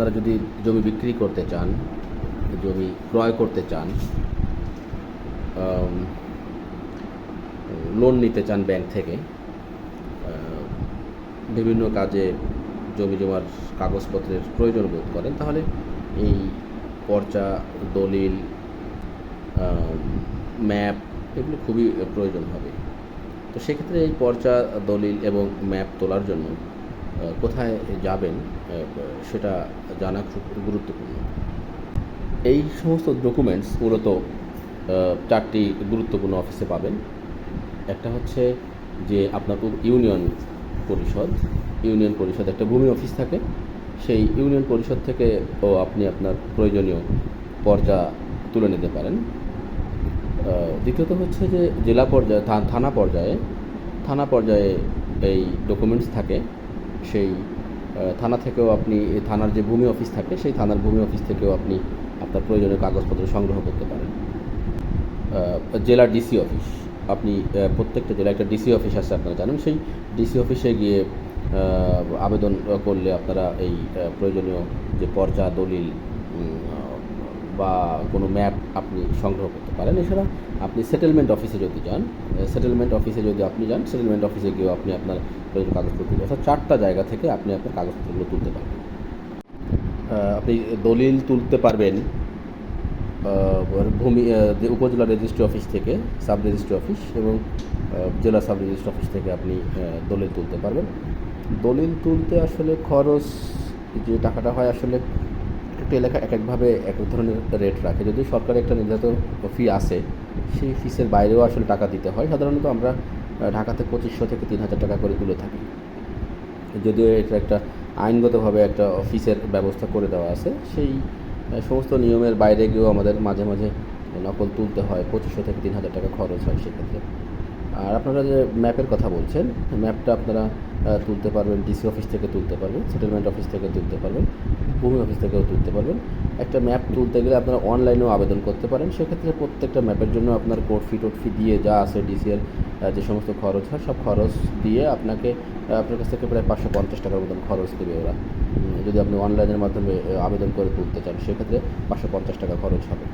আপনারা যদি জমি বিক্রি করতে চান, জমি ক্রয় করতে চান লোন নিতে চান ব্যাংক থেকে বিভিন্ন কাজে জমি জমার কাগজপত্রের প্রয়োজন বোধ করেন, তাহলে এই পর্চা, দলিল ম্যাপ এগুলো খুবই প্রয়োজন হবে। তো সেক্ষেত্রে এই পর্চা, দলিল এবং ম্যাপ তোলার জন্য কোথায় যাবেন সেটা জানা খুব গুরুত্বপূর্ণ। এই সমস্ত ডকুমেন্টস মূলত চারটি গুরুত্বপূর্ণ অফিসে পাবেন। একটা হচ্ছে যে আপনার ইউনিয়ন পরিষদ ইউনিয়ন পরিষদ একটা ভূমি অফিস থাকে। সেই ইউনিয়ন পরিষদ থেকে ও আপনি আপনার প্রয়োজনীয় পর্চা তুলে নিতে পারেন। দ্বিতীয়ত হচ্ছে যে জেলা পর্যায়ে থানা পর্যায়ে থানা পর্যায়ে এই ডকুমেন্টস থাকে। সেই থানা থেকেও আপনি থানার যে ভূমি অফিস থাকে, সেই থানার ভূমি অফিস থেকেও আপনি আপনার প্রয়োজনীয় কাগজপত্র সংগ্রহ করতে পারেন। জেলা ডিসি অফিস, আপনি প্রত্যেকটা জেলায় একটা ডিসি অফিস আছে, আপনারা জানেন। সেই ডিসি অফিসে গিয়ে আবেদন করলে আপনারা এই প্রয়োজনীয় যে পর্চা দলিল বা কোনো ম্যাপ আপনি সংগ্রহ করতে পারেন। এছাড়া আপনি সেটেলমেন্ট অফিসে যদি যান সেটেলমেন্ট অফিসে যদি আপনি যান সেটেলমেন্ট অফিসে গিয়েও আপনি আপনার কাগজপত্র অর্থাৎ চারটা জায়গা থেকে আপনি আপনার কাগজপত্রগুলো তুলতে পারবেন। আপনি দলিল তুলতে পারবেন ভূমি উপজেলা রেজিস্ট্রি অফিস থেকে সাব রেজিস্ট্রি অফিস এবং জেলা সাব রেজিস্ট্রি অফিস থেকে আপনি দলিল তুলতে পারবেন। দলিল তুলতে আসলে খরচ, যে টাকাটা হয় আসলে একটা এলাকা এক একভাবে এক এক ধরনের রেট রাখে। যদি সরকার একটা নির্ধারিত ফি আছে সেই ফিসের বাইরেও আসলে টাকা দিতে হয়। সাধারণত আমরা ঢাকাতে পঁচিশশো থেকে তিন হাজার টাকা করে তুলে থাকি। যদিও এটা একটা আইনগতভাবে একটা অফিসের ব্যবস্থা করে দেওয়া আছে। সেই সমস্ত নিয়মের বাইরে গিয়েও আমাদের মাঝে মাঝে নকল তুলতে হয়। পঁচিশশো থেকে তিন হাজার টাকা খরচ হয় সেক্ষেত্রে। আর আপনারা যে ম্যাপের কথা বলছেন, ম্যাপটা আপনারা তুলতে পারবেন ডিসি অফিস থেকে তুলতে পারবেন সেটেলমেন্ট অফিস থেকে তুলতে পারবেন, ভূমি অফিস থেকেও তুলতে পারবেন। একটা ম্যাপ তুলতে গেলে আপনারা অনলাইনেও আবেদন করতে পারেন। সেক্ষেত্রে প্রত্যেকটা ম্যাপের জন্য আপনার কোড ফি টোট ফি দিয়ে যা আছে ডিসিএর যে সমস্ত খরচ হয়, সব খরচ দিয়ে আপনাকে আপনার কাছ থেকে প্রায় পাঁচশো পঞ্চাশ টাকার মতন খরচ দেবে ওরা। যদি আপনি অনলাইনের মাধ্যমে আবেদন করে তুলতে চান, সেক্ষেত্রে পাঁচশো পঞ্চাশ টাকা খরচ হবে।